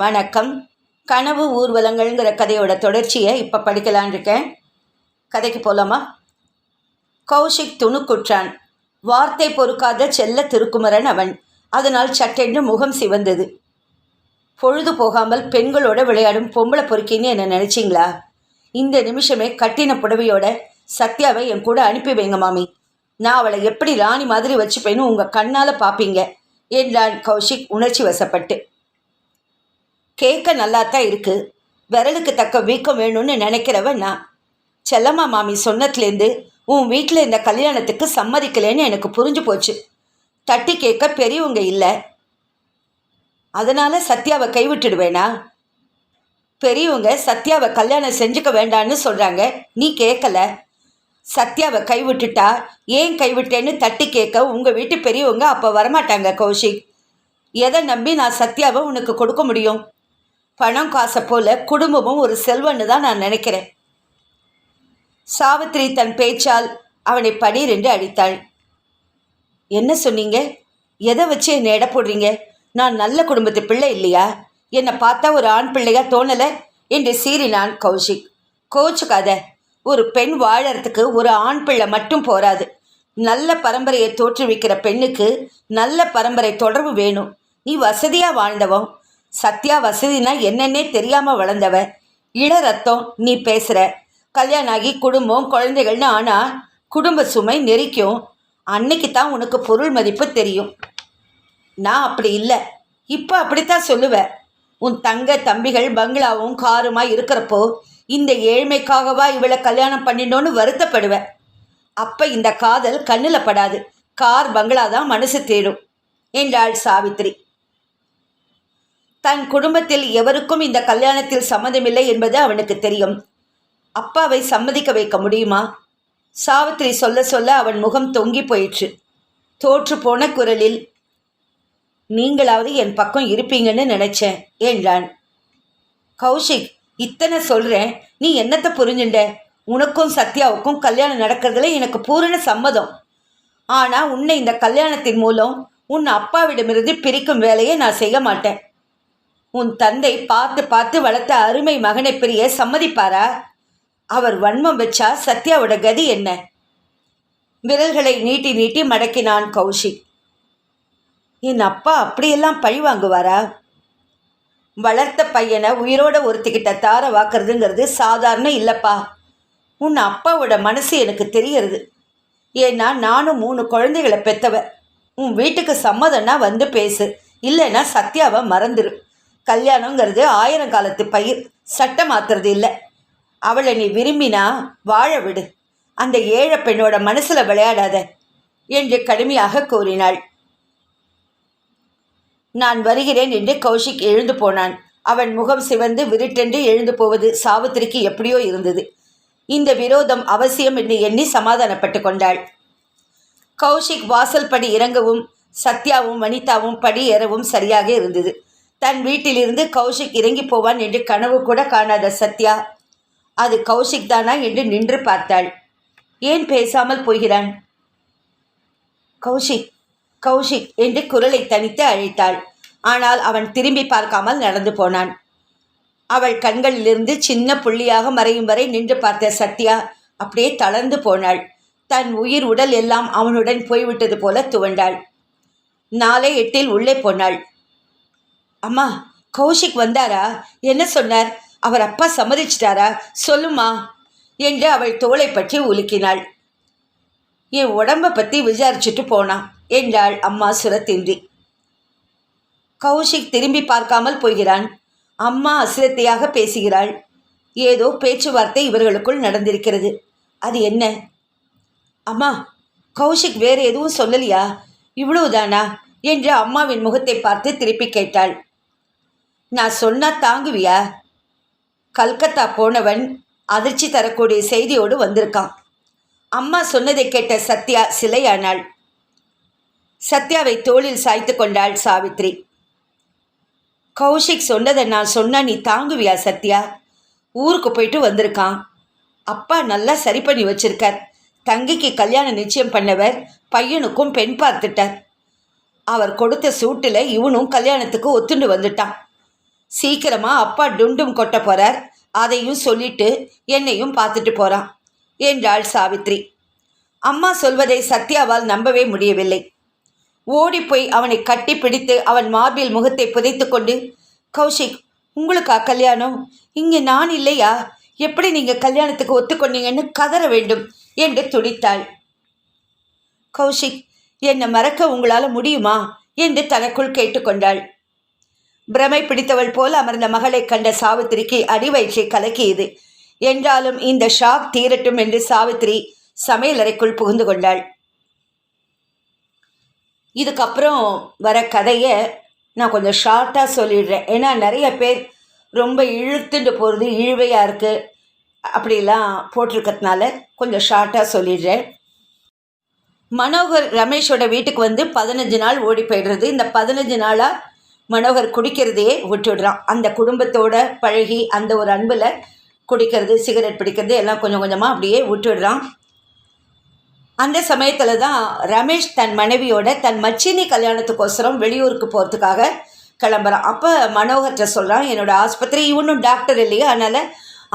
வணக்கம். கனவு ஊர்வலங்கள்ங்கிற கதையோட தொடர்ச்சியை இப்போ படிக்கலான் இருக்கேன். கதைக்கு போகலாமா கௌஷிக் துணுக்குற்றான். வார்த்தை பொறுக்காத செல்ல திருக்குமரன் அவன். அதனால் சட்டென்று முகம் சிவந்தது. பொழுது போகாமல் பெண்களோட விளையாடும் பொம்பளை பொறுக்கின்னு என்ன நினச்சிங்களா? இந்த நிமிஷமே கட்டின புடவையோட சத்யாவை என் கூட அனுப்பி வைங்க மாமி. நான் அவளை எப்படி ராணி மாதிரி வச்சுப்பேன்னு உங்கள் கண்ணால் பார்ப்பீங்க என்றான் கௌஷிக் உணர்ச்சி வசப்பட்டு. கேட்க நல்லாத்தான் இருக்குது விரலுக்கு தக்க வீக்கம் வேணும்னு நினைக்கிறவன் நான். செல்லம்மா மாமி சொன்னதுலேருந்து உன் வீட்டில் இந்த கல்யாணத்துக்கு சம்மதிக்கலைன்னு எனக்கு புரிஞ்சு போச்சு. தட்டி கேட்க பெரியவங்க இல்லை. அதனால் சத்யாவை கைவிட்டுடுவேனா? பெரியவங்க சத்யாவை கல்யாணம் செஞ்சுக்க வேண்டான்னு சொல்கிறாங்க நீ கேட்கல சத்யாவை கைவிட்டுட்டா ஏன் கைவிட்டேன்னு தட்டி கேட்க உங்கள் வீட்டு பெரியவங்க அப்போ வரமாட்டாங்க கௌஷிக். எதை நம்பி நான் சத்யாவை உனக்கு கொடுக்க முடியும்? பணம் காசை போல குடும்பமும் ஒரு செல்வன்னு தான் நான் நினைக்கிறேன். சாவித்திரி தன் பேச்சால் அவனை படீரென்று அடித்தாள். என்ன சொன்னீங்க? எதை வச்சு என்னை எடை போடுறீங்க? நான் நல்ல குடும்பத்து பிள்ளை இல்லையா? என்னை பார்த்தா ஒரு ஆண் பிள்ளையா தோணலை? என்று சீறினான் கௌஷிக். கோச்சுக்காத. ஒரு பெண் வாழறதுக்கு ஒரு ஆண் பிள்ளை மட்டும் போராது நல்ல பரம்பரையை தோற்றுவிக்கிற பெண்ணுக்கு நல்ல பரம்பரை தொடர்பு வேணும். நீ வசதியாக வாழ்ந்தவன் சத்யா வசதினா என்னன்னே தெரியாமல் வளர்ந்தவ. இள ரத்தம் நீ பேசுகிற கல்யாணம் ஆகி குடும்பம் குழந்தைகள்னு ஆனால் குடும்ப சுமை நெரிக்கும். அன்னைக்கு தான் உனக்கு பொருள் மதிப்பு தெரியும். நான் அப்படி இல்லை. இப்போ அப்படித்தான் சொல்லுவேன் உன் தங்க தம்பிகள் பங்களாவும் காருமா இருக்கிறப்போ இந்த ஏழ்மைக்காகவா இவளை கல்யாணம் பண்ணினோன்னு வருத்தப்படுவேன் அப்போ இந்த காதல் கண்ணில் படாது. கார் பங்களா தான் மனசு தேடும். என்றாள் சாவித்ரி தன் குடும்பத்தில் எவருக்கும் இந்த கல்யாணத்தில் சம்மதமில்லை என்பது அவனுக்கு தெரியும். அப்பாவை சம்மதிக்க வைக்க முடியுமா? சாவித்திரி சொல்ல சொல்ல அவன் முகம் தொங்கி போயிற்று. தோற்று போன குரலில் நீங்களாவது என் பக்கம் இருப்பீங்கன்னு நினைச்சேன் என்றான். கௌஷிக் இத்தனை சொல்கிறேன் நீ என்னத்தை புரிஞ்சுண்ட? உனக்கும் சத்யாவுக்கும் கல்யாணம் நடக்கிறதுல எனக்கு பூரண சம்மதம். ஆனால் உன்னை இந்த கல்யாணத்தின் மூலம் உன் அப்பாவிடமிருந்து பிரிக்கும் வேலையை நான் செய்ய மாட்டேன். உன் தந்தை பார்த்து பார்த்து வளர்த்த அருமை மகனை பிரிய சம்மதிப்பாரா? அவர் வன்மம் வச்சா சத்யாவோட கதி என்ன? விரல்களை நீட்டி நீட்டி மடக்கினான் கௌஷிக். என் அப்பா அப்படியெல்லாம் பழி வாங்குவாரா? வளர்த்த பையனை உயிரோட ஒருத்திக்கிட்ட தார வாக்குறதுங்கிறது சாதாரண இல்லைப்பா. உன் அப்பாவோட மனசு எனக்கு தெரியறது. ஏன்னா நானும் மூணு குழந்தைகளை பெத்தவ. உன் வீட்டுக்கு சம்மதம்னா வந்து பேசு. இல்லைன்னா சத்யாவை மறந்துடும் கல்யாணங்கிறது ஆயிரம் காலத்து பயிர். சட்டம் மாத்துறது இல்லை. அவளை நீ விரும்பினா வாழ விடு. அந்த ஏழை பெண்ணோட மனசில் விளையாடாத என்று கடுமையாக கூறினாள். நான் வருகிறேன் என்று கௌஷிக் எழுந்து போனான். அவன் முகம் சிவந்து விருட்டென்று எழுந்து போவது சாவித்திரிக்கு எப்படியோ இருந்தது. இந்த விரோதம் அவசியம் என்று எண்ணி சமாதானப்பட்டு கொண்டாள். கௌஷிக் வாசல் படி இறங்கவும் சத்யாவும் வனிதாவும் படி ஏறவும் சரியாக இருந்தது. தன் வீட்டிலிருந்து கௌஷிக் இறங்கி போவான் என்று கனவு கூட காணாத சத்யா. அது கௌஷிக் தானா என்று நின்று பார்த்தாள். ஏன் பேசாமல் போகிறான்? கௌஷிக் கௌஷிக் என்று குரலை தனித்து அழைத்தாள். ஆனால் அவன் திரும்பி பார்க்காமல் நடந்து போனான். அவள் கண்களிலிருந்து சின்ன புள்ளியாக மறையும் வரை நின்று பார்த்த சத்யா அப்படியே தளர்ந்து போனாள். தன் உயிர் உடல் எல்லாம் அவனுடன் போய்விட்டது போல துவண்டாள். நாளை எட்டில் உள்ளே போனாள். அம்மா கௌஷிக் வந்தாரா? என்ன சொன்னார்? அவர் அப்பா சம்மதிச்சிட்டாரா? சொல்லுமா என்று அவள் தோளை பற்றி உலுக்கினாள். என் உடம்பை பற்றி விசாரிச்சுட்டு போனான் என்றாள் அம்மா சுரத்தின்றி. கௌஷிக் திரும்பி பார்க்காமல் போகிறான். அம்மா அசிரத்தையாக பேசுகிறாள். ஏதோ பேச்சுவார்த்தை இவர்களுக்குள் நடந்திருக்கிறது. அது என்ன? அம்மா கௌஷிக் வேறு எதுவும் சொல்லலையா? இவ்வளவுதானா? என்று அம்மாவின் முகத்தை பார்த்து திருப்பி கேட்டாள். நான் சொன்னா தாங்குவியா? கல்கத்தா போனவன் அதிர்ச்சி தரக்கூடிய செய்தியோடு வந்திருக்கான். அம்மா சொன்னதை கேட்ட சத்யா சிலையானாள். சத்யாவை தோளில் சாய்த்து கொண்டாள் சாவித்ரி. கௌஷிக் சொன்னதை நான் சொன்னா நீ தாங்குவியா சத்யா? ஊருக்கு போயிட்டு வந்திருக்கான். அப்பா நல்லா சரி பண்ணி வச்சிருக்கார். தங்கிக்கு கல்யாணம் நிச்சயம் பண்ணவர் பையனுக்கும் பெண் பார்த்துட்டார். அவர் கொடுத்த சூட்டில் இவனும் கல்யாணத்துக்கு ஒத்துண்டு வந்துட்டான். சீக்கிரமா அப்பா டுண்டும் கொட்ட போறார். அதையும் சொல்லிட்டு என்னையும் பார்த்துட்டு போறான் என்றாள் சாவித்ரி. அம்மா சொல்வதை சத்யாவால் நம்பவே முடியவில்லை. ஓடிப்போய் அவனை கட்டி பிடித்து அவன் மார்பில் முகத்தை புதைத்து கொண்டு கௌஷிக் உங்களுக்கா கல்யாணம்? இங்கே நான் இல்லையா? எப்படி நீங்கள் கல்யாணத்துக்கு ஒத்துக்கொண்டீங்கன்னு கதற வேண்டும் என்று துடித்தாள். கௌஷிக் என்னை மறக்க உங்களால் முடியுமா? என்று தனக்குள் கேட்டுக்கொண்டாள். பிரமை பிடித்தவள் போல் அமர்ந்த மகளைக் கண்ட சாவித்திரிக்கு அடிவயிற்றை கலக்கியது. என்றாலும் இந்த ஷாக் தீரட்டும் என்று சாவித்திரி சமையலறைக்குள் புகுந்து கொண்டாள். இதுக்கப்புறம் வர கதையை நான் கொஞ்சம் ஷார்ட்டாக சொல்லிடுறேன். ஏன்னா நிறைய பேர் ரொம்ப இழுத்துட்டு போகிறது இழுவையாக இருக்குது அப்படிலாம் போட்டிருக்கிறதுனால கொஞ்சம் ஷார்ட்டாக சொல்லிடுறேன். மனோகர் ரமேஷோட வீட்டுக்கு வந்து பதினஞ்சு நாள் ஓடி போயிடுறது. இந்த பதினஞ்சு நாளாக மனோகர் குடிக்கிறதையே விட்டுடுறான். அந்த குடும்பத்தோட பழகி அந்த ஒரு அன்பில் குடிக்கிறது சிகரெட் பிடிக்கிறது எல்லாம் கொஞ்சம் கொஞ்சமாக அப்படியே விட்டுடுறான். அந்த சமயத்தில் தான் ரமேஷ் தன் மனைவியோட தன் மச்சினி கல்யாணத்துக்கோசரம் வெளியூருக்கு போகிறதுக்காக கிளம்புறான். அப்போ மனோகர்கிட்ட சொல்கிறான் என்னோடய ஆஸ்பத்திரி இவனும் டாக்டர் இல்லையா அதனால்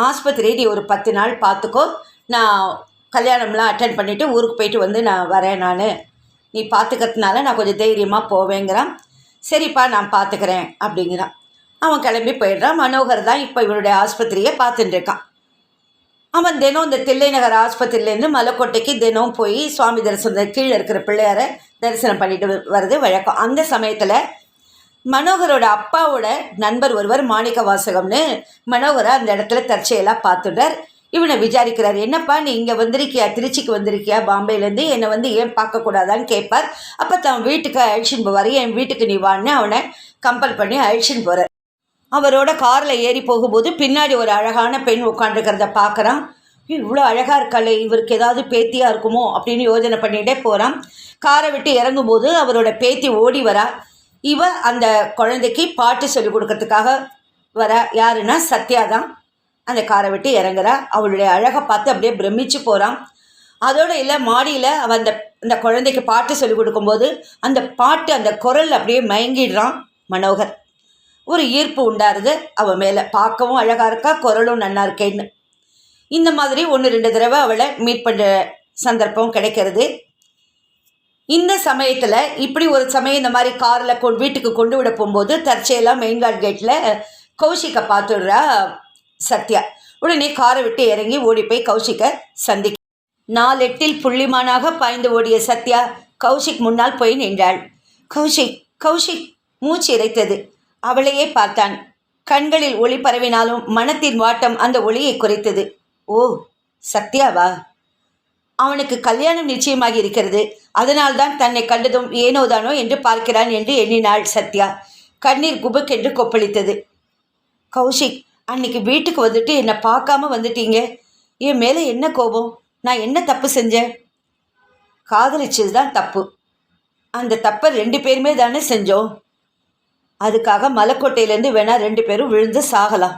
ஆஸ்பத்திரி நீ ஒரு பத்து நாள் பார்த்துக்கோ நான் கல்யாணம்லாம் அட்டன் பண்ணிவிட்டு ஊருக்கு போயிட்டு வந்து நான் வரேன் நான். நீ பார்த்துக்கிறதுனால நான் கொஞ்சம் தைரியமாக போவேங்கிறான். சரிப்பா நான் பார்த்துக்கிறேன் அப்படிங்கிறான். அவன் கிளம்பி போயிடுறான். மனோகர் தான் இப்போ இவனுடைய ஆஸ்பத்திரியை பார்த்துட்டு இருக்கான். அவன் தினம் இந்த தில்லை நகர் ஆஸ்பத்திரியிலேருந்து மலைக்கோட்டைக்கு தினம் போய் சுவாமி தரிசனம் கீழே இருக்கிற பிள்ளையாரை தரிசனம் பண்ணிட்டு வர்றது வழக்கம். அந்த சமயத்தில் மனோகரோட அப்பாவோட நண்பர் ஒருவர் மாணிக்க வாசகம்னு மனோகரை அந்த இடத்துல தற்செயலாக பார்த்துட்டார் இவனை விசாரிக்கிறார். என்னப்பா நீ இங்கே வந்திருக்கியா? திருச்சிக்கு வந்திருக்கியா? பாம்பேலேருந்து என்னை வந்து ஏன் பார்க்கக்கூடாதான்னு கேட்பார். அப்போ தன் வீட்டுக்கு அழிச்சின்னு போவார். என் வீட்டுக்கு நீ வான்னு அவனை கம்பல் பண்ணி அழிச்சின்னு போகிறார் அவரோட காரில் ஏறி போகும்போது பின்னாடி ஒரு அழகான பெண் உட்காந்துருக்கிறத பார்க்குறான். இவ்வளோ அழகாக இருக்காளே இவருக்கு ஏதாவது பேத்தியாக இருக்குமோ அப்படின்னு யோஜனை பண்ணிகிட்டே போகிறான் காரை விட்டு இறங்கும்போது அவரோட பேத்தி ஓடி வரா. இவ அந்த குழந்தைக்கு பாட்டு சொல்லி கொடுக்கறதுக்காக வர. யாருன்னா சத்யா தான் அந்த காரை விட்டு இறங்குறா. அவளுடைய அழகை பார்த்து அப்படியே பிரமிச்சு போகிறான் அதோடு இல்லை மாடியில் அவன் அந்த அந்த குழந்தைக்கு பாட்டு சொல்லி கொடுக்கும்போது அந்த பாட்டு அந்த குரல் அப்படியே மயங்கிடுறான் மனோகர். ஒரு ஈர்ப்பு உண்டாருது. அவள் மேலே பார்க்கவும் அழகாக இருக்கா குரலும் நல்லா இருக்கேன்னு. இந்த மாதிரி ஒன்று ரெண்டு தடவை அவளை மீட் பண்ணுற சந்தர்ப்பம் கிடைக்கிறது. இந்த சமயத்தில் இப்படி ஒரு சமயம் இந்த மாதிரி காரில் கொ வீட்டுக்கு கொண்டு விட போகும்போது தற்செயலாக மெயின்கார்ட் கேட்டில் கௌஷிக்கை பார்த்துடுறா சத்யா. உடனே காரை விட்டு இறங்கி ஓடி போய் கௌஷிக்கை சந்திக்க. நாலெட்டில் புள்ளிமானாக பாய்ந்து ஓடிய சத்யா கௌஷிக் முன்னால் போய் நின்றாள். கௌஷிக் கௌஷிக் மூச்சு இறைத்தது. அவளையே பார்த்தான். கண்களில் ஒளி பரவினாலும் மனத்தின் வாட்டம் அந்த ஒளியை குறைத்தது. ஓ சத்யாவா? அவனுக்கு கல்யாணம் நிச்சயமாகி இருக்கிறது. அதனால்தான் தன்னை கண்டதும் ஏனோதானோ என்று பார்க்கிறான் என்று எண்ணினாள் சத்யா. கண்ணீர் குபுக் என்று கொப்பளித்தது. கௌஷிக் அன்னைக்கு வீட்டுக்கு வந்துட்டு என்னை பார்க்காம வந்துட்டீங்க. என் மேலே என்ன கோபம்? நான் என்ன தப்பு செஞ்சேன்? காதலிச்சது தான் தப்பு. அந்த தப்பை ரெண்டு பேருமே தானே செஞ்சோம். அதுக்காக மலைக்கோட்டையிலேருந்து வேணா ரெண்டு பேரும் விழுந்து சாகலாம்.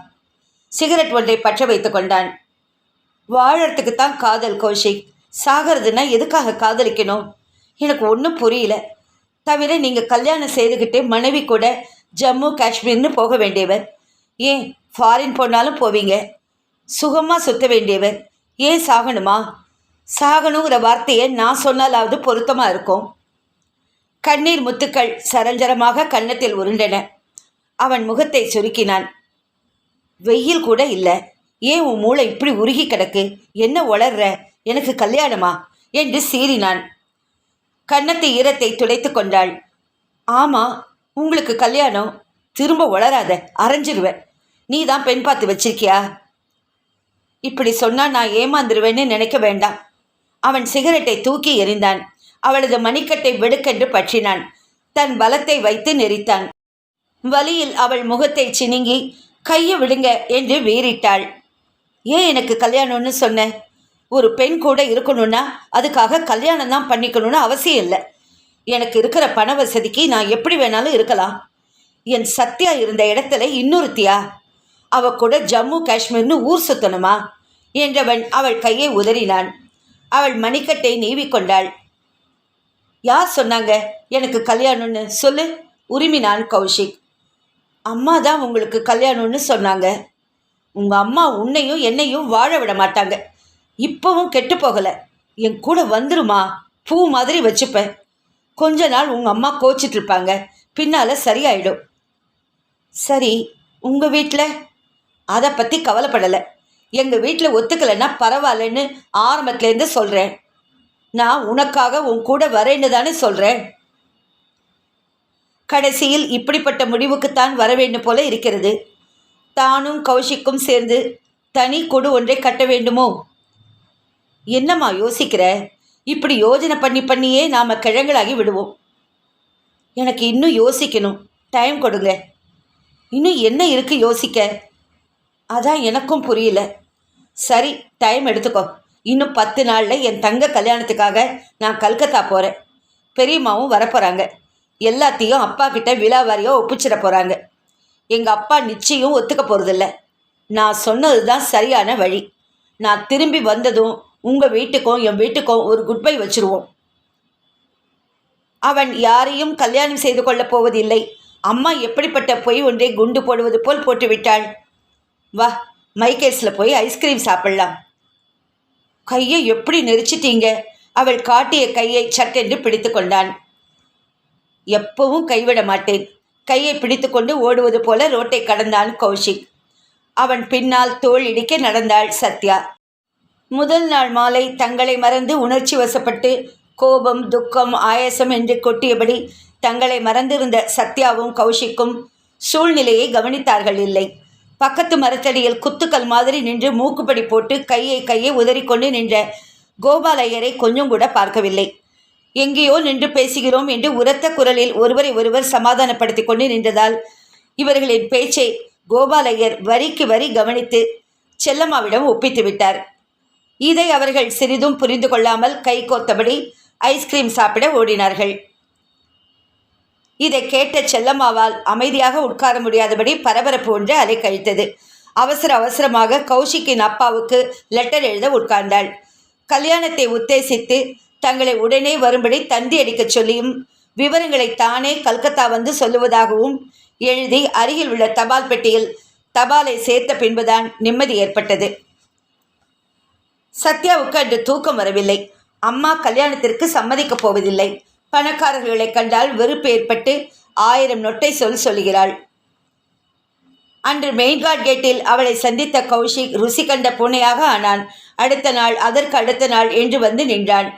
சிகரெட் ஒன்றை பற்ற வைத்து கொண்டான். வாழறதுக்கு தான் காதல் கௌஷிக். சாகிறதுனா எதுக்காக காதலிக்கணும்? எனக்கு ஒன்றும் புரியல. தவிர நீங்கள் கல்யாணம் செய்துக்கிட்டு மனைவி கூட ஜம்மு காஷ்மீர்னு போக வேண்டியவர். ஏன்? ஃபாரின் போனாலும் போவீங்க. சுகமாக சுத்த வேண்டியவர். ஏன் சாகணுமா? சாகணுங்கிற வார்த்தையை நான் சொன்னாலாவது பொருத்தமாக இருக்கும். கண்ணீர் முத்துக்கள் சரஞ்சரமாக கன்னத்தில் உருண்டன. அவன் முகத்தை சுருக்கினான். வெயில் கூட இல்லை. ஏன் உன் மூளை இப்படி உருகி கிடக்கு? என்ன உளர்ற? எனக்கு கல்யாணமா? என்று சீறினான். கன்னத்து ஈரத்தை துடைத்து கொண்டாள். ஆமாம் உங்களுக்கு கல்யாணம். திரும்ப உளராத அரைஞ்சிருவேன் நீ தான் பெண் பார்த்து வச்சிருக்கியா? இப்படி சொன்னால் நான் ஏமாந்துருவேன்னு நினைக்க வேண்டாம். அவன் சிகரெட்டை தூக்கி எறிந்தான். அவளது மணிக்கட்டை வெடுக்கென்று பற்றினான். தன் பலத்தை வைத்து நெறித்தான் வலியில் அவள் முகத்தை சினுங்கி கையை விடுங்க என்று வீறிட்டாள். ஏன் எனக்கு கல்யாணம்னு சொன்ன? ஒரு பெண் கூட இருக்கணும்னா அதுக்காக கல்யாணம் தான் பண்ணிக்கணும்னு அவசியம் இல்லை. எனக்கு இருக்கிற பண வசதிக்கு நான் எப்படி வேணாலும் இருக்கலாம். என் சத்யா இருந்த இடத்துல இன்னொருத்தியா? அவ கூட ஜம்மு காஷ்மீர்னு ஊர் சுத்தணுமா? என்றவன் அவள் கையை உதறினான். அவள் மணிக்கட்டை நீவிக்கொண்டாள். யார் சொன்னாங்க எனக்கு கல்யாணம்னு? சொல்லு உரிமினான் கௌஷிக். அம்மா தான் உங்களுக்கு கல்யாணம்னு சொன்னாங்க. உங்கள் அம்மா உன்னையும் என்னையும் வாழ விட மாட்டாங்க. இப்போவும் கெட்டு போகலை. என் கூட வந்துருமா? பூ மாதிரி வச்சுப்பேன். கொஞ்ச நாள் உங்கள் அம்மா கோச்சிட்ருப்பாங்க பின்னால் சரியாயிடும். சரி உங்கள் வீட்டில் அதை பற்றி கவலைப்படலை. எங்கள் வீட்டில் ஒத்துக்கலைன்னா பரவாயில்லன்னு ஆரம்பத்துலேருந்து சொல்கிறேன் நான் உனக்காக உன் கூட வரேன்னு தானே சொல்கிறேன் கடைசியில் இப்படிப்பட்ட முடிவுக்குத்தான் வரவேண்டும் போல இருக்கிறது. தானும் கௌஷிக்கும் சேர்ந்து தனி கொடு ஒன்றை கட்ட வேண்டுமோ? என்னம்மா யோசிக்கிற? இப்படி யோஜனை பண்ணி பண்ணியே நாம் கிழங்களாகி விடுவோம். எனக்கு இன்னும் யோசிக்கணும். டைம் கொடுங்க. இன்னும் என்ன இருக்குது யோசிக்க? அதான் எனக்கும் புரியல. சரி டைம் எடுத்துக்கோ. இன்னும் பத்து நாளில் என் தங்க கல்யாணத்துக்காக நான் கல்கத்தா போகிறேன் பெரியம்மாவும் வரப்போகிறாங்க எல்லாத்தையும் அப்பா கிட்ட விழாவாரியாக ஒப்பிச்சிட போகிறாங்க எங்கள் அப்பா நிச்சயம் ஒத்துக்க போகிறதில்ல நான் சொன்னது தான் சரியான வழி. நான் திரும்பி வந்ததும் உங்கள் வீட்டுக்கும் என் வீட்டுக்கும் ஒரு குட் பை வச்சுருவோம். அவன் யாரையும் கல்யாணம் செய்து கொள்ளப் போவதில்லை. அம்மா எப்படிப்பட்ட பொய் ஒன்றை குண்டு போடுவது போல் போட்டுவிட்டாள் வா மைக்கேல்ஸில் போய் ஐஸ்கிரீம் சாப்பிடலாம். கையை எப்படி நெரிச்சிட்டீங்க? அவள் காட்டிய கையை சட்டென்று பிடித்து கொண்டான். எப்பவும் கைவிட மாட்டேன். கையை பிடித்துக்கொண்டு ஓடுவது போல ரோட்டை கடந்தான் கௌஷிக். அவன் பின்னால் தோள் இடிக்க நடந்தாள் சத்யா. முதல் நாள் மாலை தங்களை மறந்து உணர்ச்சி வசப்பட்டு கோபம் துக்கம் ஆயாசம் என்று கொட்டியபடி தங்களை மறந்திருந்த சத்யாவும் கௌஷிக்கும் சூழ்நிலையை கவனித்தார்கள் இல்லை. பக்கத்து மரத்தடியில் குத்துக்கள் மாதிரி நின்று மூக்குப்படி போட்டு கையை கையை உதறிக்கொண்டு நின்ற கோபாலையரை கொஞ்சம் கூட பார்க்கவில்லை. எங்கேயோ நின்று பேசுகிறோம் என்று உரத்த குரலில் ஒருவரை ஒருவர் சமாதானப்படுத்தி கொண்டு நின்றதால் இவர்களின் பேச்சை கோபாலையர் வரிக்கு வரி கவனித்து செல்லம்மாவிடம் ஒப்பித்து விட்டார். இதை அவர்கள் சிறிதும் புரிந்து கொள்ளாமல் கை கோத்தபடி ஐஸ்கிரீம் சாப்பிட ஓடினார்கள். இதை கேட்ட செல்லம்மாவால் அமைதியாக உட்கார முடியாதபடி பரபரப்பு ஒன்று அலை கழித்தது. அவசர அவசரமாக கௌஷிக்கின் அப்பாவுக்கு லெட்டர் எழுத உட்கார்ந்தாள். கல்யாணத்தை உத்தேசித்து தங்களை உடனே வரும்படி தந்தி அடிக்கச் சொல்லியும் விவரங்களை தானே கல்கத்தா வந்து சொல்லுவதாகவும் எழுதி அருகில் உள்ள தபால் பெட்டியில் தபாலை சேர்த்த பின்புதான் நிம்மதி ஏற்பட்டது. சத்யாவுக்கு அன்று தூக்கம் வரவில்லை. அம்மா கல்யாணத்திற்கு சம்மதிக்கப் போவதில்லை. பணக்காரர்களை கண்டால் வெறுப்பு ஏற்பட்டு ஆயிரம் நொட்டை சொல் சொல்கிறாள். அன்று மெயின்கார்ட் கேட்டில் அவளை சந்தித்த கௌஷிக் ருசி கண்ட பூனையாக ஆனான். அடுத்த நாள் அதற்கு அடுத்த நாள் என்று வந்து நின்றான்.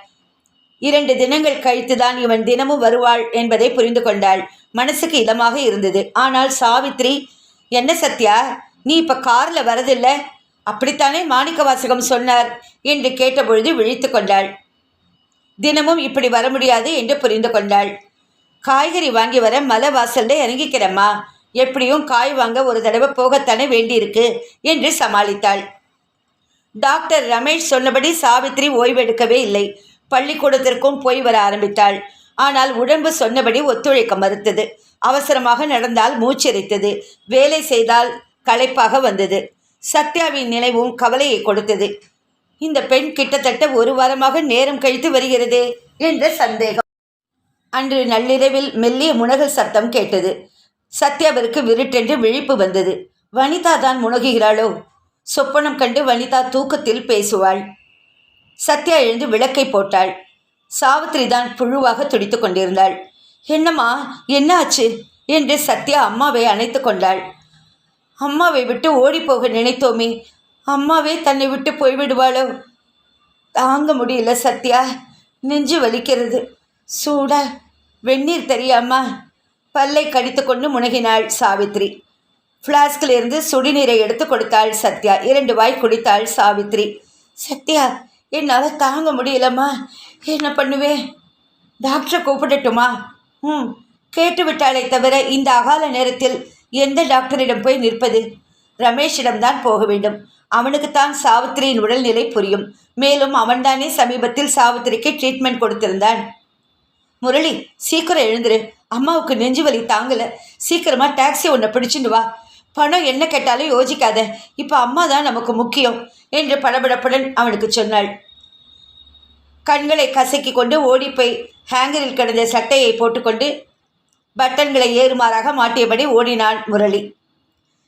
இரண்டு தினங்கள் கழித்துதான் இவன் தினமும் வருவாள் என்பதை புரிந்து கொண்டாள். மனசுக்கு இதமாக இருந்தது. ஆனால் சாவித்ரி என்ன சத்யா? நீ இப்ப கார்ல வரதில்லை? அப்படித்தானே மாணிக்க வாசகம் சொன்னார் என்று கேட்டபொழுது விழித்து கொண்டாள். தினமும் இப்படி வர முடியாது என்று புரிந்து கொண்டாள். காய்கறி வாங்கி வர மலை வாசல்ல இறங்கிக்கிறம்மா. எப்படியும் காய் வாங்க ஒரு தடவை போகத்தானே வேண்டியிருக்கு என்று சமாளித்தாள். டாக்டர் ரமேஷ் சொன்னபடி சாவித்ரி ஓய்வெடுக்கவே இல்லை. பள்ளிக்கூடத்திற்கும் போய் வர ஆரம்பித்தாள். ஆனால் உடம்பு சொன்னபடி ஒத்துழைக்க மறுத்தது. அவசரமாக நடந்தால் மூச்சரித்தது. வேலை செய்தால் களைப்பாக வந்தது. சத்யாவின் நினைவும் கவலையை கொடுத்தது. இந்த பெண் கிட்டத்தட்ட ஒரு வாரமாக நேரம் கழித்து வருகிறதே என்ற சந்தேகம். அன்று நள்ளிரவில் மெல்லிய முனகல் சத்தம் கேட்டது. சத்யாவிற்கு விருட்டென்று விழிப்பு வந்தது. வனிதா தான் முனகுகிறாளோ? சொப்பனம் கண்டு வனிதா தூக்கத்தில் பேசுவாள். சத்யா எழுந்து விளக்கை போட்டாள். சாவித்திரி தான் புழுவாக துடித்து கொண்டிருந்தாள். என்னம்மா என்ன ஆச்சு என்று சத்யா அம்மாவை அணைத்து கொண்டாள். அம்மாவை விட்டு ஓடிப்போக நினைத்தோமே அம்மாவே தன்னை விட்டு போய்விடுவாளோ? தாங்க முடியல சத்யா. நெஞ்சு வலிக்கிறது. சூடா. வெந்நீர் தெரியாமா? பல்லை கடித்து கொண்டு முனகினாள் சாவித்ரி. ஃப்ளாஸ்கில் இருந்து சுடிநீரை எடுத்து கொடுத்தாள் சத்யா. இரண்டு வாய் குடித்தாள் சாவித்ரி. சத்யா என்னால் தாங்க முடியலம்மா. என்ன பண்ணுவேன் டாக்டரை கூப்பிடட்டுமா? ம் கேட்டு விட்டாளே தவிர இந்த அகால நேரத்தில் எந்த டாக்டரிடம் போய் நிற்பது? ரமேஷிடம்தான் போக வேண்டும். அவனுக்குத்தான் சாவித்திரியின் உடல்நிலை புரியும். மேலும் அவன்தானே சமீபத்தில் சாவித்திரிக்கு ட்ரீட்மெண்ட் கொடுத்திருந்தான். முரளி சீக்கிரம் எழுந்துரு. அம்மாவுக்கு நெஞ்சு வலி தாங்கல. சீக்கிரமா டாக்ஸி ஒன்று பிடிச்சிட்டு வா. பணம் என்ன கேட்டாலும் யோசிக்காத. இப்போ அம்மா தான் நமக்கு முக்கியம் என்று படபடப்புடன் அவனுக்கு சொன்னாள். கண்களை கசக்கி கொண்டு ஓடிப்போய் ஹேங்கரில் கிடந்த சட்டையை போட்டுக்கொண்டு பட்டன்களை ஏறுமாறாக மாட்டியபடி ஓடினான் முரளி.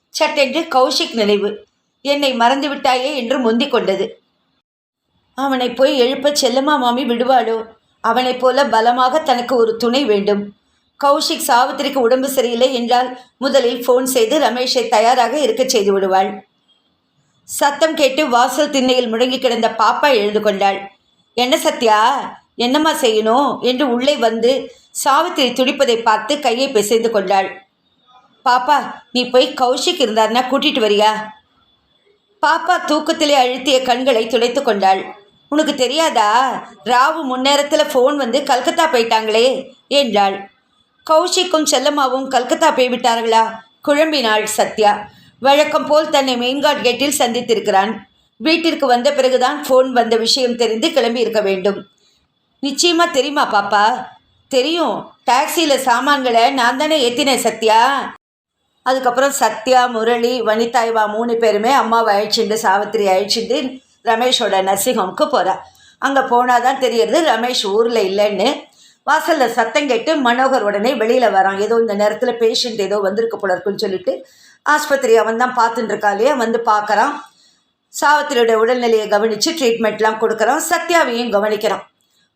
சட்டென்று கௌஷிக் நினைவு. என்னை மறந்துவிட்டாயே என்று முந்திக் கொண்டது. அவனை போய் எழுப்ப செல்லம்மா மாமி விடுவாளோ? அவனைப் போல பலமாக தனக்கு ஒரு துணை வேண்டும். கௌஷிக் சாவித்திரிக்கு உடம்பு சரியில்லை என்றால் முதலில் ஃபோன் செய்து ரமேஷை தயாராக இருக்கச் செய்து விடுவாள். சத்தம் கேட்டு வாசல் திண்ணையில் முடங்கி கிடந்த பாப்பா எழுந்து கொண்டாள். என்ன சத்யா என்னம்மா செய்யணும்? என்று உள்ளே வந்து சாவித்திரி துடிப்பதை பார்த்து கையை பிசைந்து கொண்டாள். பாப்பா நீ போய் கௌஷிக் இருந்தார்னா கூட்டிட்டு வரியா? பாப்பா தூக்கத்திலே அழுத்திய கண்களை துடைத்து கொண்டாள். உனக்கு தெரியாதா? ராவு முன்னேரத்தில் ஃபோன் வந்து கல்கத்தா போயிட்டாங்களே என்றாள். கௌஷிக்கும் செல்லம்மாவும் கல்கத்தா போய்விட்டார்களா? குழம்பினாள் சத்யா. வழக்கம் போல் தன்னை மெயின்கார்ட் கேட்டில் சந்தித்திருக்கிறான். வீட்டிற்கு வந்த பிறகுதான் ஃபோன் வந்த விஷயம் தெரிந்து கிளம்பி இருக்க வேண்டும். நிச்சயமா தெரியுமா பாப்பா? தெரியும். டாக்ஸியில் சாமான்களை நான் தானே ஏற்றினேன் சத்யா. அதுக்கப்புறம் சத்யா முரளி வனிதா இவா மூணு பேருமே அம்மாவை அழிச்சுண்டு சாவித்திரி அழிச்சுண்டு ரமேஷோட நர்சிங் ஹோம்க்கு போகிறா அங்கே போனால் தான் தெரியறது ரமேஷ் ஊரில் இல்லைன்னு. வாசலில் சத்தம் கேட்டு மனோகர் உடனே வெளியில் வரான். ஏதோ இந்த நேரத்தில் பேஷண்ட் ஏதோ வந்திருக்கு போல இருக்குன்னு சொல்லிட்டு. ஆஸ்பத்திரி அவன் தான் பார்த்துட்டு இல்லையா? வந்து பார்க்குறான். சாவித்திரியோட உடல்நிலையை கவனித்து ட்ரீட்மெண்ட்லாம் கொடுக்குறான். சத்யாவையும் கவனிக்கிறான்.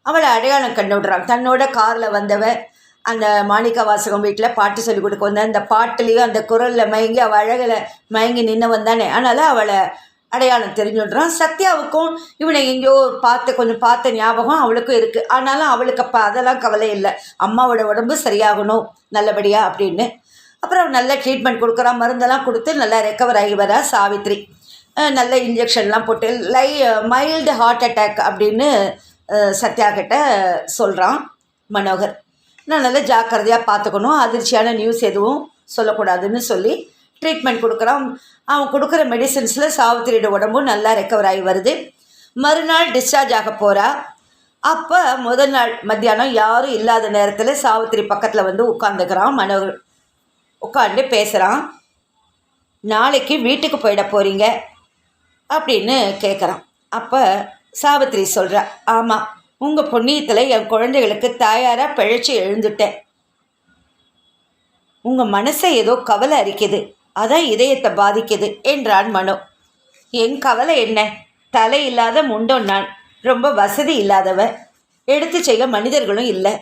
அவளை அடையாளம் கண்டு விடுறான் தன்னோட காரில் வந்தவ அந்த மாணிக்க வாசகம் வீட்டில் பாட்டு சொல்லி கொடுக்க வந்த அந்த பாட்டுலேயும் அந்த குரலில் மயங்கி அவள் அழகில் மயங்கி நின்று வந்தானே அதனால் அவளை அடையாளம் தெரிஞ்சுடுறான் சத்யாவுக்கும் இவனை எங்கேயோ பார்த்து கொஞ்சம் பார்த்த ஞாபகம் அவளுக்கும் இருக்குது ஆனாலும் அவளுக்கு அப்போ அதெல்லாம் கவலை இல்லை. அம்மாவோட உடம்பு சரியாகணும் நல்லபடியாக அப்படின்னு. அப்புறம் நல்ல ட்ரீட்மெண்ட் கொடுக்குறான் மருந்தெல்லாம் கொடுத்து நல்லா ரெக்கவர் ஆகி வரா சாவித்ரி. நல்ல இன்ஜெக்ஷன்லாம் போட்டு லை மைல்டு ஹார்ட் அட்டாக் அப்படின்னு சத்யா கிட்ட சொல்கிறான் மனோகர். நான் நல்லா ஜாக்கிரதையாக பார்த்துக்கணும். அதிர்ச்சியான நியூஸ் எதுவும் சொல்லக்கூடாதுன்னு சொல்லி ட்ரீட்மெண்ட் கொடுக்குறான் அவன் கொடுக்குற மெடிசின்ஸில் சாவித்திரியோட உடம்பும் நல்லா ரெக்கவர் ஆகி வருது. மறுநாள் டிஸ்சார்ஜ் ஆக போகிறா அப்போ முதல் நாள் மத்தியானம் யாரும் இல்லாத நேரத்தில் சாவித்திரி பக்கத்தில் வந்து உட்காந்துக்கிறான் மனோகர் உட்காந்து பேசுகிறான் நாளைக்கு வீட்டுக்கு போயிட போகிறீங்க அப்படின்னு கேட்குறான் அப்போ சாவித்திரி சொல்கிறா ஆமாம் உங்கள் புண்ணியத்தில் என் குழந்தைகளுக்கு தாயாராக பிழைச்சி எழுந்துட்டேன். உங்கள் மனசை ஏதோ கவலை அரிக்குது. அதான் இதயத்தை பாதிக்குது என்றான் மனோ. என் கவலை என்ன? தலை இல்லாத முண்டோன் நான். ரொம்ப வசதி இல்லாதவ. எடுத்து செய்ய மனிதர்களும் இல்லை.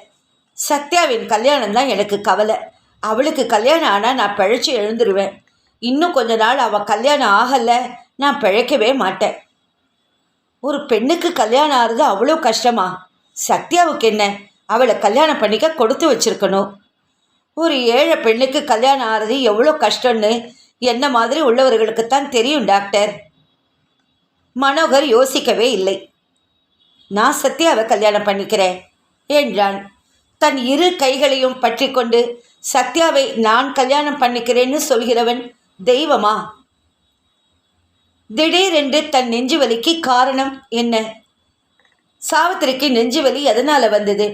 சத்யாவின் கல்யாணம் தான் எனக்கு கவலை. அவளுக்கு கல்யாணம் ஆனால் நான் பிழைச்சி எழுந்துருவேன். இன்னும் கொஞ்ச நாள் அவள் கல்யாணம் ஆகலை. நான் பிழைக்கவே மாட்டேன். ஒரு பெண்ணுக்கு கல்யாணம் ஆகிறது அவ்வளோ கஷ்டமா? சத்யாவுக்கு என்ன? அவளை கல்யாணம் பண்ணிக்க கொடுத்து வச்சிருக்கணும். ஒரு ஏழை பெண்ணுக்கு கல்யாணம் ஆகிறது எவ்வளோ கஷ்டம்னு என்ன மாதிரி உள்ளவர்களுக்குத்தான் தெரியும் டாக்டர். மனோகர் யோசிக்கவே இல்லை. நான் சத்யாவை கல்யாணம் பண்ணிக்கிறேன் என்றான். தன் இரு கைகளையும் பற்றி கொண்டு சத்யாவை நான் கல்யாணம் பண்ணிக்கிறேன்னு சொல்கிறவன் தெய்வமா? திடீரென்று தன் நெஞ்சு வலிக்கு காரணம் என்ன? சாவித்திரிக்கு நெஞ்சு வலி எதனால் வந்தது?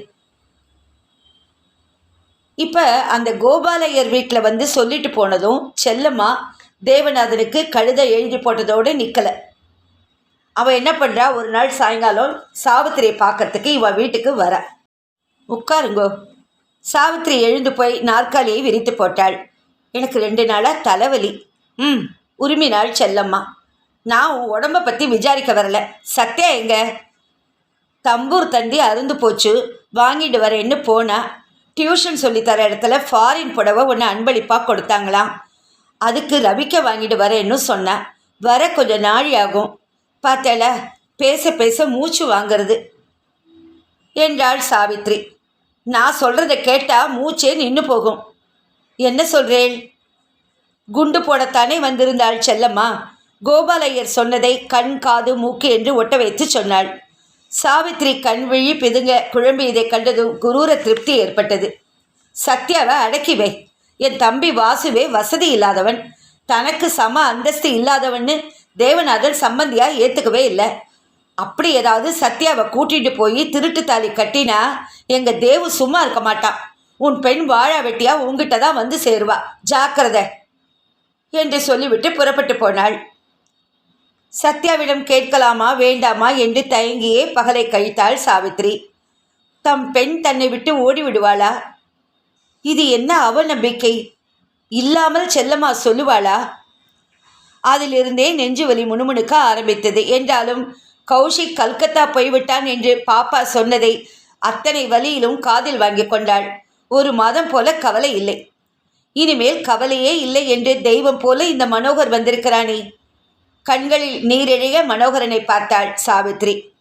இப்போ அந்த கோபாலையர் வீட்டில் வந்து சொல்லிட்டு போனதும் செல்லம்மா தேவநாதனுக்கு கழுதை எழுதி போட்டதோடு நிற்கலை அவள் என்ன பண்ணுறா ஒரு நாள் சாயங்காலம் சாவித்திரியை பார்க்கறதுக்கு இவள் வீட்டுக்கு வர. உட்காருங்கோ. சாவித்திரி எழுந்து போய் நாற்காலியை விரித்து போட்டாள். எனக்கு ரெண்டு நாளாக தலைவலி. ம் உரிமினாள் செல்லம்மா. நான் உன் உடம்பை பற்றி விசாரிக்க வரல. சத்யா எங்க? தம்பூர் தந்தி அருந்து போச்சு. வாங்கிட்டு வரேன்னு போனா டியூஷன் சொல்லித்தர இடத்துல ஃபாரின் புடவை ஒன்று அன்பளிப்பாக கொடுத்தாங்களாம். அதுக்கு ரவிக்க வாங்கிட்டு வரேன்னு சொன்னேன் வர கொஞ்சம் நாழி ஆகும். பார்த்தேல பேச பேச மூச்சு வாங்கிறது. என்றாள் சாவித்ரி. நான் சொல்கிறத கேட்டால் மூச்சே நின்று போகும். என்ன சொல்கிறேன் குண்டு போடத்தானே வந்திருந்தாள் செல்லம்மா. கோபாலையர் சொன்னதை கண் காது மூக்கு என்று ஒட்ட வைத்து சொன்னாள். சாவித்ரி கண் விழி பிதுங்க குழம்பியதை கண்டதும் குரூர திருப்தி ஏற்பட்டது. சத்யாவை அடக்கி வை. என் தம்பி வாசுவே வசதி இல்லாதவன். தனக்கு சம அந்தஸ்து இல்லாதவன்னு தேவநாதன் சம்பந்தியா ஏற்றுக்கவே இல்லை. அப்படி ஏதாவது சத்யாவை கூட்டிட்டு போய் திருட்டு தாலி கட்டினா எங்க தேவு சும்மா இருக்க மாட்டான் உன் பெண் வாழா வெட்டியா உங்ககிட்ட தான் வந்து சேருவா. ஜாக்கிரதை. என்று சொல்லிவிட்டு புறப்பட்டு போனாள். சத்யாவிடம் கேட்கலாமா வேண்டாமா என்று தயங்கியே பகலை கழித்தாள் சாவித்ரி. தம் பெண் தன்னை விட்டு ஓடி விடுவாளா இது என்ன அவநம்பிக்கை? இல்லாமல் செல்லம்மா சொல்லுவாளா? அதிலிருந்தே நெஞ்சு வலி முணுமுணுக்க ஆரம்பித்தது. என்றாலும் கௌஷிக் கல்கத்தா போய்விட்டான் என்று பாப்பா சொன்னதை அத்தனை வலியிலும் காதில் வாங்கி கொண்டாள். ஒரு மாதம் போல கவலை இல்லை. இனிமேல் கவலையே இல்லை என்று தெய்வம் போல இந்த மனோகர் வந்திருக்கிறானே. கண்களில் நீரிழைய மனோகரனை பார்த்தாள் சாவித்ரி.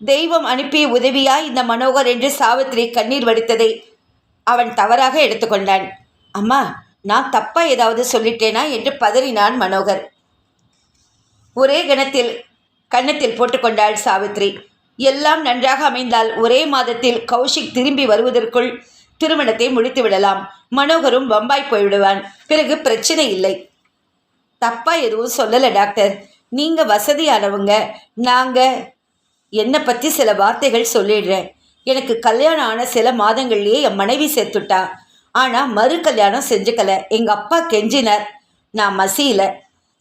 தெய்வம் அனுப்பிய உதவியா இந்த மனோகர் என்று சாவித்ரி கண்ணீர் வடித்ததை அவன் தவறாக எடுத்துக்கொண்டான் அம்மா நான் தப்பா ஏதாவது சொல்லிட்டேனா என்று பதறினான் மனோகர். ஒரே கணத்தில் கன்னத்தில் போட்டுக்கொண்டாள் சாவித்ரி. எல்லாம் நன்றாக அமைந்தால் ஒரே மாதத்தில் கௌஷிக் திரும்பி வருவதற்குள் திருமணத்தை முடித்து விடலாம் மனோகரும் பம்பாய் போய்விடுவான். பிறகு பிரச்சனை இல்லை. தப்பா எதுவும் சொல்லலை டாக்டர். நீங்க வசதியானவங்க. நாங்க என்னை பற்றி சில வார்த்தைகள் சொல்லிடுறேன். எனக்கு கல்யாணம் ஆன சில மாதங்கள்லேயே என் மனைவி சேர்த்துட்டா ஆனால் மறு கல்யாணம் செஞ்சுக்கல. எங்கள் அப்பா கெஞ்சினார். நான் மசியில.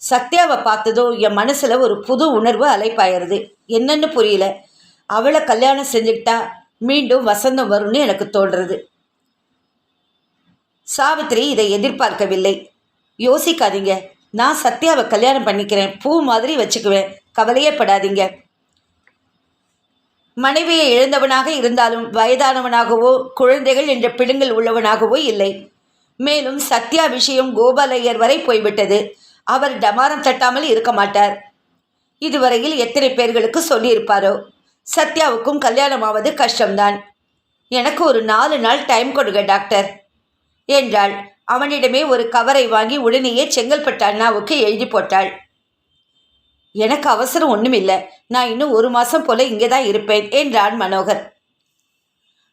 சத்யாவை பார்த்ததும் என் மனசில் ஒரு புது உணர்வு அலைப்பாயிருது. என்னன்னு புரியல. அவளை கல்யாணம் செஞ்சுக்கிட்டா மீண்டும் வசந்தம் வரும்னு எனக்கு தோன்றுறது. சாவித்திரி இதை எதிர்பார்க்கவில்லை. யோசிக்காதீங்க. நான் சத்யாவை கல்யாணம் பண்ணிக்கிறேன். பூ மாதிரி வச்சுக்குவேன். கவலையே படாதீங்க. மனைவியை இழந்தவனாக இருந்தாலும் வயதானவனாகவோ குழந்தைகள் என்ற பிடுங்கள் உள்ளவனாகவோ இல்லை. மேலும் சத்யா விஷயம் கோபாலையர் வரை போய்விட்டது. அவர் டமாரம் தட்டாமல் இருக்க மாட்டார். இதுவரையில் எத்தனை பேர்களுக்கு சொல்லியிருப்பாரோ? சத்யாவுக்கும் கல்யாணமாவது கஷ்டம்தான். எனக்கு ஒரு நாலு நாள் டைம் கொடுங்க டாக்டர் என்றாள். அவனிடமே ஒரு கவரை வாங்கி உடனேயே செங்கல்பட்டு அண்ணாவுக்கு எழுதி போட்டாள். எனக்கு அவசரம் ஒன்றுமில்லை நான் இன்னும் ஒரு மாதம் போல இங்கே தான் இருப்பேன் என்றான் மனோகர்.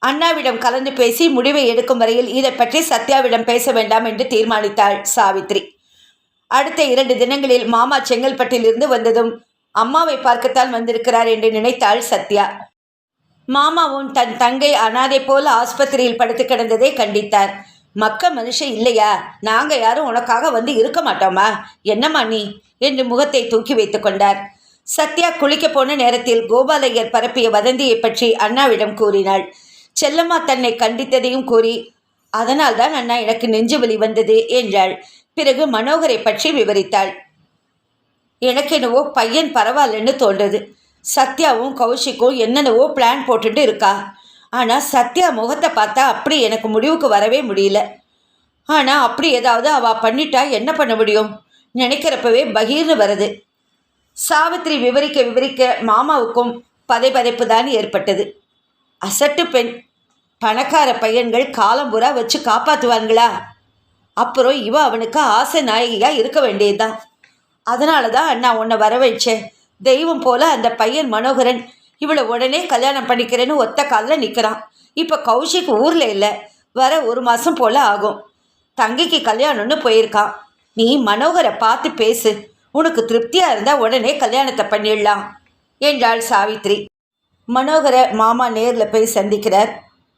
அண்ணாவிடம் கலந்து பேசி முடிவை எடுக்கும் வரையில் இதை பற்றி சத்யாவிடம் பேச வேண்டாம் என்று தீர்மானித்தாள் சாவித்ரி. அடுத்த இரண்டு தினங்களில் மாமா செங்கல்பட்டிலிருந்து வந்ததும் அம்மாவை பார்க்கத்தான் வந்திருக்கிறார் என்று நினைத்தாள் சத்யா. மாமாவும் தன் தங்கை அனாதை போல ஆஸ்பத்திரியில் படுத்து கிடந்ததை கண்டித்தார். மக்க மனுஷன் இல்லையா? நாங்கள் யாரும் உனக்காக வந்து இருக்க மாட்டோமா? என்னம்மா நீ? என்று முகத்தை தூக்கி வைத்து கொண்டார். சத்யா குளிக்க போன நேரத்தில் கோபாலையர் பரப்பிய வதந்தியை பற்றி அண்ணாவிடம் கூறினாள். செல்லம்மா தன்னை கண்டித்ததையும் கூறி அதனால்தான் அண்ணா எனக்கு நெஞ்சு வலி வந்தது என்றாள். பிறகு மனோகரை பற்றி விவரித்தாள். எனக்கு என்னவோ பையன் பரவாயில்லன்னு தோன்றது. சத்யாவும் கௌஷிக்கும் என்னென்னவோ பிளான் போட்டுட்டு இருக்கா. ஆனால் சத்யா முகத்தை பார்த்தா அப்படி எனக்கு முடிவுக்கு வரவே முடியல. ஆனால் அப்படி ஏதாவது அவள் பண்ணிட்டா என்ன பண்ண முடியும்? நினைக்கிறப்பவே பகீர்னு வருது. சாவித்திரி விவரிக்க விவரிக்க மாமாவுக்கும் பதைபதைப்பு தான் ஏற்பட்டது. அசட்டு பெண் பணக்கார பையன்கள் காலம்புறா வச்சு காப்பாற்றுவாங்களா அப்புறம் இவ அவனுக்கு ஆசை நாயகியாக இருக்க வேண்டியதுதான். அதனால தான் அண்ணா உன்னை வர வச்சேன் தெய்வம் போல அந்த பையன் மனோகரன் இவளை உடனே கல்யாணம் பண்ணிக்கிறேன்னு ஒத்த காலில் நிற்கிறான் இப்போ கௌஷிக் ஊரில் இல்லை. வர ஒரு மாதம் போல் ஆகும். தங்கைக்கு கல்யாணம்னு போயிருக்கான். நீ மனோகரை பார்த்து பேசு. உனக்கு திருப்தியாக இருந்தால் உடனே கல்யாணத்தை பண்ணிடலாம். என்றாள் சாவித்ரி. மனோகரை மாமா நேரில் போய் சந்திக்கிறார்.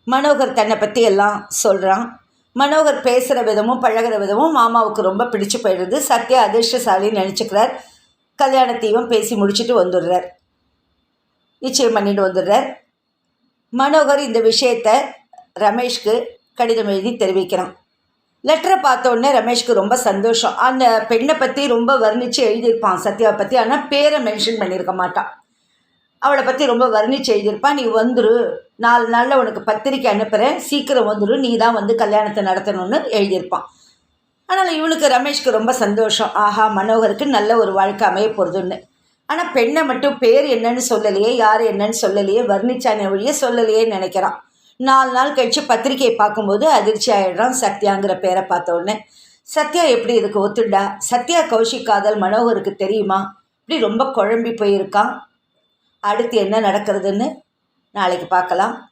மனோகர் தன்னை பற்றி எல்லாம் சொல்கிறான் மனோகர் பேசுகிற விதமும் பழகிற விதமும் மாமாவுக்கு ரொம்ப பிடிச்சு போயிடுது. சத்யா அதிர்ஷ்டசாலின்னு நினச்சிக்கிறார். கல்யாணத்தையும் பேசி முடிச்சுட்டு வந்துடுறார். நிச்சயம் பண்ணிட்டு வந்துடுறார். மனோகர் இந்த விஷயத்த ரமேஷ்க்கு கடிதம் எழுதி தெரிவிக்கிறான் லெட்டரை பார்த்தோன்னே ரமேஷ்க்கு ரொம்ப சந்தோஷம். அந்த பெண்ணை பற்றி ரொம்ப வர்ணித்து எழுதியிருப்பான் சத்யாவை பற்றி ஆனால் பேரை மென்ஷன் பண்ணியிருக்க மாட்டான். அவளை பற்றி ரொம்ப வர்ணித்து எழுதியிருப்பான். நீ வந்துரு. நாலு நாளில் உனக்கு பத்திரிக்கை அனுப்புகிறேன் சீக்கிரம் வந்துரு. நீ தான் வந்து கல்யாணத்தை நடத்தணும்னு எழுதியிருப்பான். ஆனால் இவனுக்கு ரமேஷ்க்கு ரொம்ப சந்தோஷம். ஆஹா மனோகருக்கு நல்ல ஒரு வாழ்க்கை அமைய போகிறதுன்னு ஆனால் பெண்ணை மட்டும் பேர் என்னன்னு சொல்லலையே யார் என்னன்னு சொல்லலையே வர்ணிச்சானே வழியே சொல்லலையே நினைக்கிறான். நாலு நாள் கழித்து பத்திரிக்கையை பார்க்கும்போது அதிர்ச்சி ஆகிடுறான் சத்யாங்கிற பேரை பார்த்த உடனே. சத்யா எப்படி இதுக்கு ஒத்துண்டா? சத்யா கௌஷிக் காதல் மனோகருக்கு தெரியுமா? இப்படி ரொம்ப குழம்பி போயிருக்கான். அடுத்து என்ன நடக்கிறதுன்னு நாளைக்கு பார்க்கலாம்.